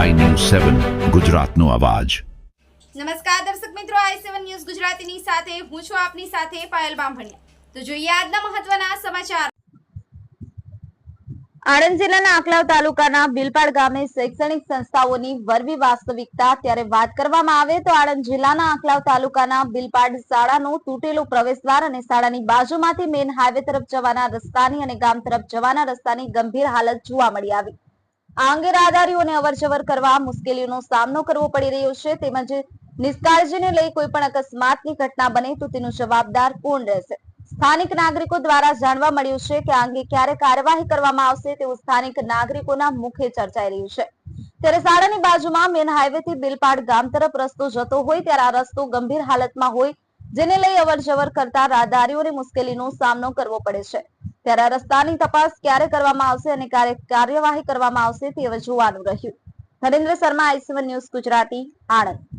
સેવન ગુજરાતનો અવાજ. નમસ્કાર દર્શક મિત્રો આઈ સેવન ન્યૂઝ ગુજરાતીની સાથે હું છું આપની સાથે પાયલ બામભણિયા. તો જોઈએ આજના મહત્વના સમાચાર. આણંદ જિલ્લાના આંકલાવ તાલુકાના બિલપાડ ગામે શૈક્ષણિક સંસ્થાઓની વરવી વાસ્તવિકતા ત્યારે વાત કરવામાં આવે તો આણંદ જિલ્લાના આંકલાવ તાલુકાના બિલપાડ શાળાનું તૂટેલું પ્રવેશદ્વાર અને શાળાની બાજુમાંથી મેન હાઈવે તરફ જવાના રસ્તાની અને ગામ તરફ જવાના રસ્તાની ગંભીર હાલત જોવા મળી આવી. આ રાહદારીઓને અવરજવર કરવા મુશ્કેલીઓનો સામનો કરવો પડી રહ્યો છે. તેમજ નિષ્કાળજીને લઈ કોઈ પણ અકસ્માતની ઘટના બને તો તેનો જવાબદાર કોણ રહેશે? સ્થાનિક નાગરિકો દ્વારા જાણવા મળ્યું છે કે અંગે ક્યારે કાર્યવાહી કરવામાં આવશે તેવું સ્થાનિક નાગરિકોના મુખે ચર્ચાઈ રહ્યું છે. ત્યારે શાળાની બાજુમાં મેન હાઈવે થી બિલપાડ ગામ તરફ રસ્તો જતો હોય ત્યારે આ રસ્તો ગંભીર હાલતમાં હોય, જેને લઈ અવરજવર કરતા રાહદારીઓને મુશ્કેલીનો સામનો કરવો પડે છે. ત્યારે આ રસ્તાની તપાસ ક્યારે કરવામાં આવશે અને ક્યારે કાર્યવાહી કરવામાં આવશે તે જોવાનું રહ્યું. Narendra Sharma, I news Gujarati, Anand.